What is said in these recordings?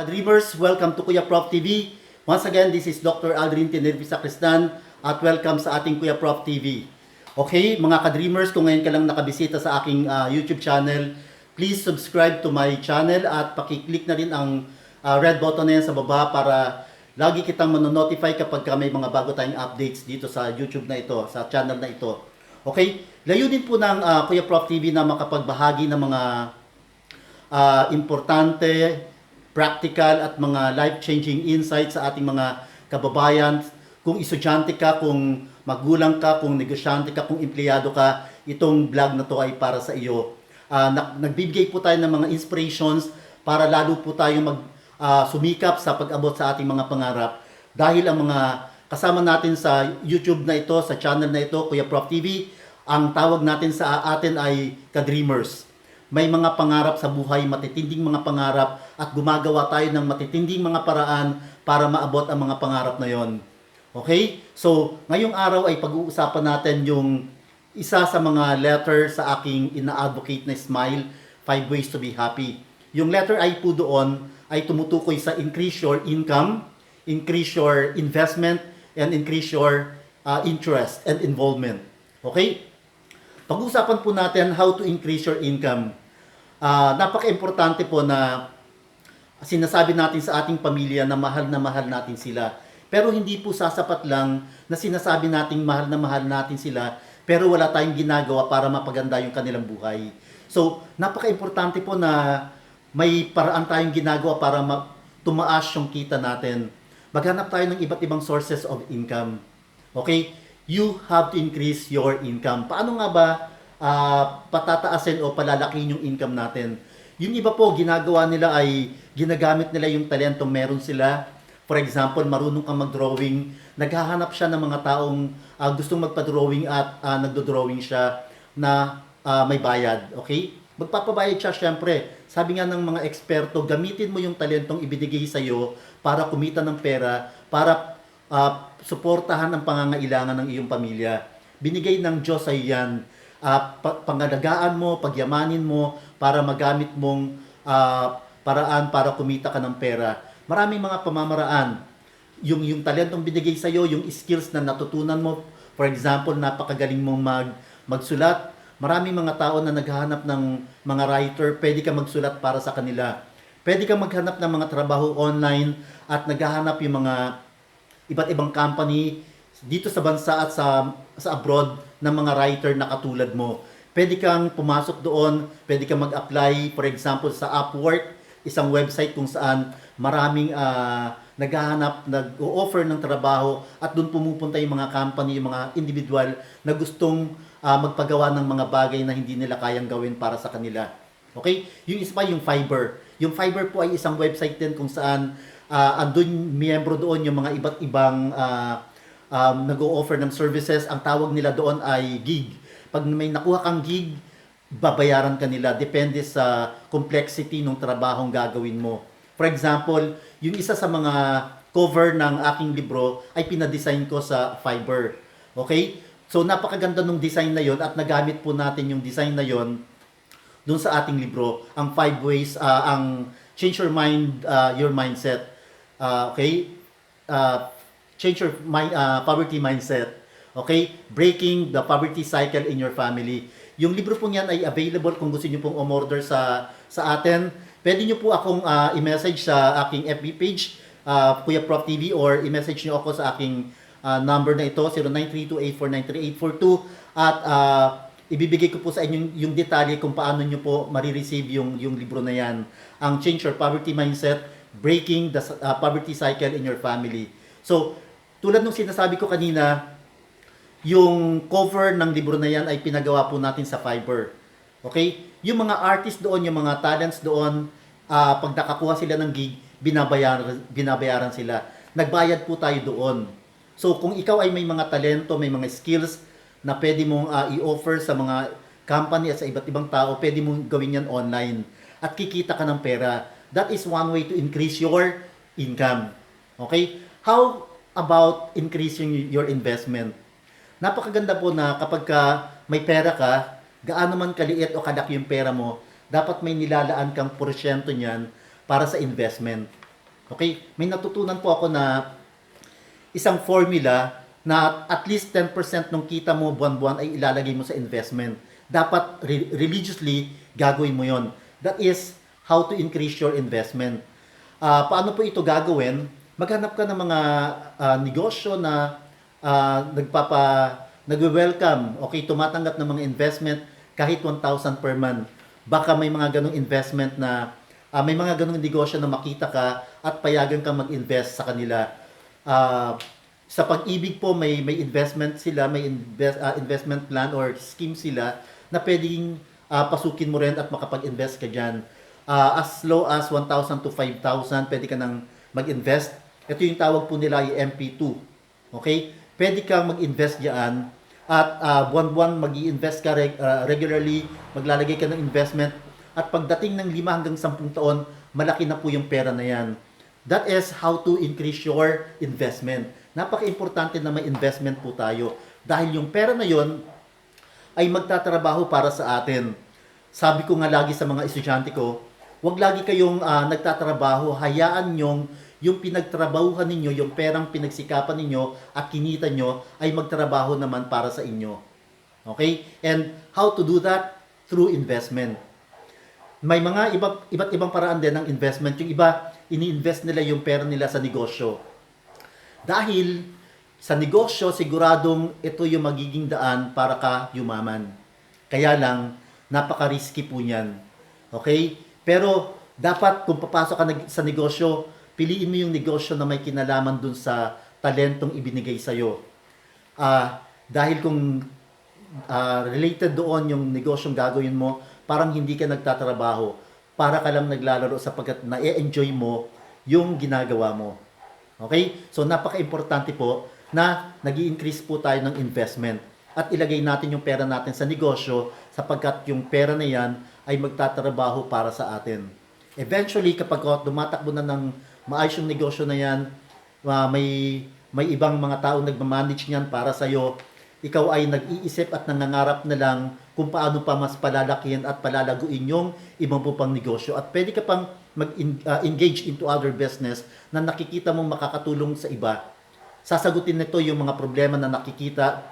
Dreamers, welcome to Kuya Prof TV. Once again, this is Dr. Aldrin Tenervi Sacristan at welcome sa ating Kuya Prof TV. Okay, mga ka-dreamers, kung ngayon ka lang nakabisita sa aking ah, YouTube channel, please subscribe to my channel at pakiclick na rin ang ah, red button na yan sa baba para lagi kitang manonotify kapag ka may mga bago tayong updates dito sa YouTube na ito, sa channel na ito. Okay, layunin po ng ah, Kuya Prof TV na makapagbahagi ng mga ah, importante, practical at mga life-changing insights sa ating mga kababayan. Kung estudyante ka, kung magulang ka, kung negosyante ka, kung empleyado ka, itong vlog na to ay para sa iyo. Nag- nagbibigay po tayo ng mga inspirations para lalo po tayo mag ah, sumikap sa pag-abot sa ating mga pangarap. Dahil ang mga kasama natin sa YouTube na ito, sa channel na ito, Kuya Prof TV, ang tawag natin sa atin ay ka-dreamers may mga pangarap sa buhay, matitinding mga pangarap at gumagawa tayo ng matitinding mga paraan para maabot ang mga pangarap na yon. Okay? So, ngayong araw ay pag-uusapan natin yung isa sa mga letter sa aking ina-advocate na Smile, Five Ways to be Happy. Yung letter I po doon ay tumutukoy sa increase your income, increase your investment, and increase your uh, interest and involvement. Okay? Pag-usapan po natin how to increase your income. Ah, napaka-importante po na sinasabi natin sa ating pamilya na mahal na mahal natin sila. Pero hindi po sasapat lang na sinasabi nating mahal na mahal natin sila pero wala tayong ginagawa para mapaganda yung kanilang buhay. So, napaka-importante po na may paraan tayong ginagawa para ma- tumaas yung kita natin. Maghanap tayo ng iba't ibang sources of income. Okay? You have to increase your income. Paano nga ba ah, patataasin o palalakihin yung income natin? Yung iba po, ginagawa nila ay ginagamit nila yung talento meron sila. For example, marunong kang mag-drawing, naghahanap siya ng mga taong ah, gustong magpa-drawing at ah, nagdo-drawing siya na ah, may bayad. Okay? Magpapabayad siya syempre. Sabi nga ng mga eksperto, gamitin mo yung talentong ibinigay sa iyo para kumita ng pera, para ah, suportahan ang pangangailangan ng iyong pamilya. Binigay ng Diyos sa yan. Pa- pangalagaan mo, pagyamanin mo para magamit mong ah, paraan para kumita ka ng pera. Maraming mga pamamaraan. Yung yung talentong binigay sa iyo, yung skills na natutunan mo, for example, napakagaling mong mag magsulat. Maraming mga tao na naghahanap ng mga writer, pwede ka magsulat para sa kanila. Pwede ka maghanap ng mga trabaho online at naghahanap yung mga iba't ibang company dito sa bansa at sa sa abroad ng mga writer na katulad mo. Pwede kang pumasok doon, pwede kang mag-apply for example sa Upwork, isang website kung saan maraming ah, naghahanap, nag-offer ng trabaho at doon pumupunta yung mga company, yung mga individual na gustong ah, magpagawa ng mga bagay na hindi nila kayang gawin para sa kanila. Okay? Yung isa pa yung Fiverr. Yung Fiverr po ay isang website din kung saan uh, andun miyembro doon yung mga iba't ibang ah, um, nag-o-offer ng services. Ang tawag nila doon ay gig. Pag may nakuha kang gig, babayaran ka nila. Depende sa complexity ng trabahong gagawin mo. For example, yung isa sa mga cover ng aking libro ay pinadesign ko sa Fiverr. Okay? So napakaganda ng design na yon at nagamit po natin yung design na yon doon sa ating libro, ang five ways, ah, ang change your mind, ah, your mindset. Ah, okay? Ah, change your mind, ah, poverty mindset. Okay? Breaking the poverty cycle in your family. Yung libro po niyan ay available kung gusto niyo pong umorder sa sa atin. Pwede niyo po akong ah, i-message sa aking FB page, ah, Kuya Prof TV, or i-message niyo ako sa aking ah, number na ito, 0932-8493842. At ah, ibibigay ko po sa inyo yung, detalye kung paano nyo po marireceive yung, yung libro na yan. Ang Change Your Poverty Mindset, Breaking the uh, Poverty Cycle in Your Family. So, tulad nung sinasabi ko kanina, yung cover ng libro na yan ay pinagawa po natin sa Fiverr. Okay? Yung mga artist doon, yung mga talents doon, ah, pag nakakuha sila ng gig, binabayaran, binabayaran sila. Nagbayad po tayo doon. So, kung ikaw ay may mga talento, may mga skills na pwede mong ah, i-offer sa mga company at sa iba't ibang tao, pwede mong gawin yan online. At kikita ka ng pera. That is one way to increase your income. Okay? How about increasing your investment? Napakaganda po na kapag ka may pera ka, gaano man kaliit o kalaki yung pera mo, dapat may nilalaan kang porsyento niyan para sa investment. Okay? May natutunan po ako na isang formula na at least 10% ng kita mo buwan-buwan ay ilalagay mo sa investment. Dapat re- religiously gagawin mo yon. That is how to increase your investment. Ah, paano po ito gagawin? Maghanap ka ng mga ah, negosyo na ah, nagpapa nagwe-welcome, okay, tumatanggap ng mga investment kahit 1,000 per month. Baka may mga ganong investment na ah, may mga ganong negosyo na makita ka at payagan kang mag-invest sa kanila. Ah, sa pag-ibig po may may investment sila, may invest, ah, investment plan or scheme sila na pwedeng ah, pasukin mo rin at makapag-invest ka diyan. as low as 1,000 to 5,000 pwede ka nang mag-invest. Ito yung tawag po nila yung MP2. Okay? Pwede kang mag-invest diyan at ah, buwan-buwan mag invest ka reg- ah, regularly, maglalagay ka ng investment at pagdating ng 5 hanggang 10 taon, malaki na po yung pera na yan. That is how to increase your investment. Napaka-importante na may investment po tayo. Dahil yung pera na yon ay magtatrabaho para sa atin. Sabi ko nga lagi sa mga estudyante ko, wag lagi kayong ah, nagtatrabaho, hayaan nyong yung pinagtrabahuhan ninyo, yung perang pinagsikapan ninyo at kinita nyo ay magtrabaho naman para sa inyo. Okay? And how to do that? Through investment may mga iba, iba't ibang paraan din ng investment. Yung iba, ini-invest nila yung pera nila sa negosyo. Dahil sa negosyo, siguradong ito yung magiging daan para ka yumaman. Kaya lang, napaka-risky po niyan. Okay? Pero, dapat kung papasok ka sa negosyo, piliin mo yung negosyo na may kinalaman dun sa talentong ibinigay sa'yo. Ah, dahil kung ah, related doon yung negosyong gagawin mo, parang hindi ka nagtatrabaho. Para ka lang naglalaro sapagkat na-enjoy mo yung ginagawa mo. Okay? So, napaka-importante po na nag increase po tayo ng investment at ilagay natin yung pera natin sa negosyo sapagkat yung pera na yan ay magtatrabaho para sa atin. Eventually, kapag dumatakbo na ng maayos yung negosyo na yan, ah, may, may ibang mga taong nagmamanage niyan para sa'yo, ikaw ay nag-iisip at nangangarap na lang kung paano pa mas palalakihin at palalaguin yung ibang po pang negosyo. At pwede ka pang mag-engage into other business na nakikita mong makakatulong sa iba. Sasagutin nito yung mga problema na nakikita,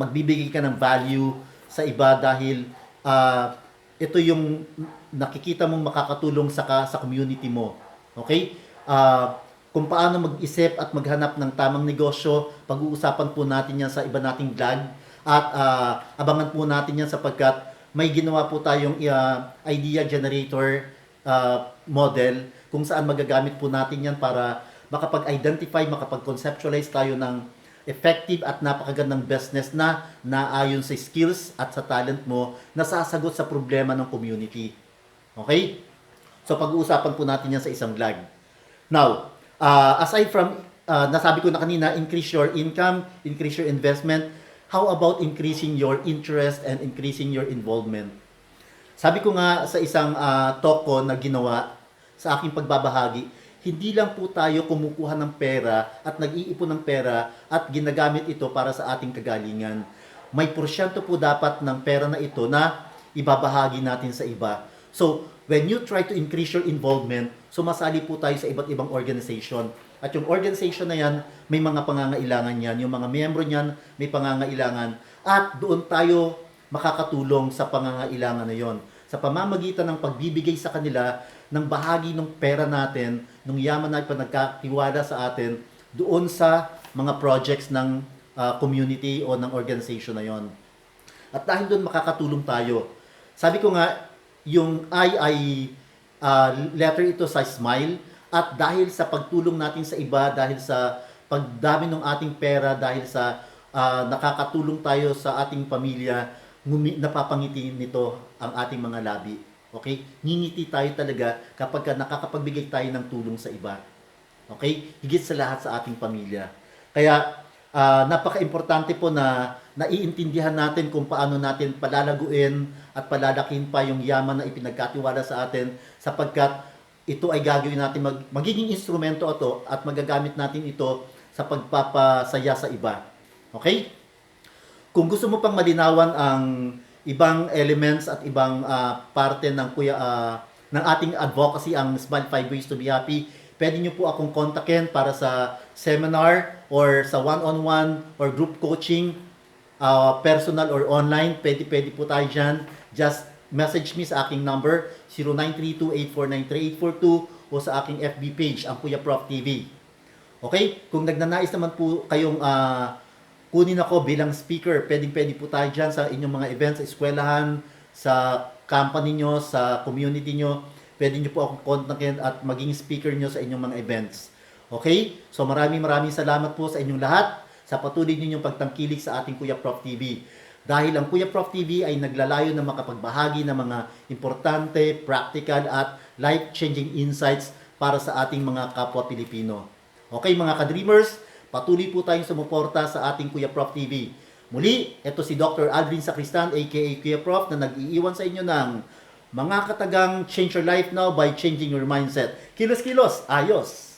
magbibigay ka ng value sa iba dahil ah, ito yung nakikita mong makakatulong sa ka, sa community mo. Okay? Ah, kung paano mag-isip at maghanap ng tamang negosyo, pag-uusapan po natin yan sa iba nating vlog at ah, abangan po natin yan sapagkat may ginawa po tayong ah, idea generator ah, model kung saan magagamit po natin yan para makapag-identify, makapag-conceptualize tayo ng effective at napakagandang business na naayon sa skills at sa talent mo na sasagot sa problema ng community. Okay? So pag-uusapan po natin yan sa isang vlog. Now, uh, aside from, uh, nasabi ko na kanina, increase your income, increase your investment, how about increasing your interest and increasing your involvement? Sabi ko nga sa isang uh, talk ko na ginawa sa aking pagbabahagi, hindi lang po tayo kumukuha ng pera at nag-iipon ng pera at ginagamit ito para sa ating kagalingan. May porsyento po dapat ng pera na ito na ibabahagi natin sa iba. So, when you try to increase your involvement, sumasali po tayo sa iba't ibang organization. At yung organization na yan, may mga pangangailangan yan. Yung mga miyembro niyan, may pangangailangan. At doon tayo makakatulong sa pangangailangan na yon sa pamamagitan ng pagbibigay sa kanila ng bahagi ng pera natin, ng yaman na ipanagkatiwala sa atin doon sa mga projects ng ah, community o ng organization na yon. At dahil doon makakatulong tayo. Sabi ko nga, yung I ay ah, letter ito sa smile at dahil sa pagtulong natin sa iba, dahil sa pagdami ng ating pera, dahil sa ah, nakakatulong tayo sa ating pamilya, ngumi, napapangiti nito ang ating mga labi. Okay? Ngingiti tayo talaga kapag ka nakakapagbigay tayo ng tulong sa iba. Okay? Higit sa lahat sa ating pamilya. Kaya ah, napaka-importante po na naiintindihan natin kung paano natin palalaguin at palalakin pa yung yaman na ipinagkatiwala sa atin sapagkat ito ay gagawin natin mag, magiging instrumento ito at magagamit natin ito sa pagpapasaya sa iba. Okay? Kung gusto mo pang malinawan ang ibang elements at ibang ah, parte ng kuya ah, ng ating advocacy ang Smile 5 Ways to be Happy, pwede nyo po akong kontakin para sa seminar or sa one-on-one or group coaching, uh, personal or online. Pwede, pwede po tayo dyan. Just message me sa aking number 0932-8493842 o sa aking FB page, ang Kuya Prof TV. Okay? Kung nagnanais naman po kayong ah, kunin ako bilang speaker, pwedeng pwede po tayo dyan sa inyong mga events, sa eskwelahan, sa company nyo, sa community nyo. Pwede nyo po akong kontakin at maging speaker nyo sa inyong mga events. Okay? So maraming maraming salamat po sa inyong lahat sa patuloy ninyong pagtangkilik sa ating Kuya Prof TV. Dahil ang Kuya Prof TV ay naglalayo na makapagbahagi ng mga importante, practical at life-changing insights para sa ating mga kapwa Pilipino. Okay mga ka-dreamers, patuloy po tayong sumuporta sa ating Kuya Prof TV. Muli, ito si Dr. Aldrin Sacristan aka Kuya Prof na nag-iiwan sa inyo ng mga katagang change your life now by changing your mindset. Kilos-kilos, ayos!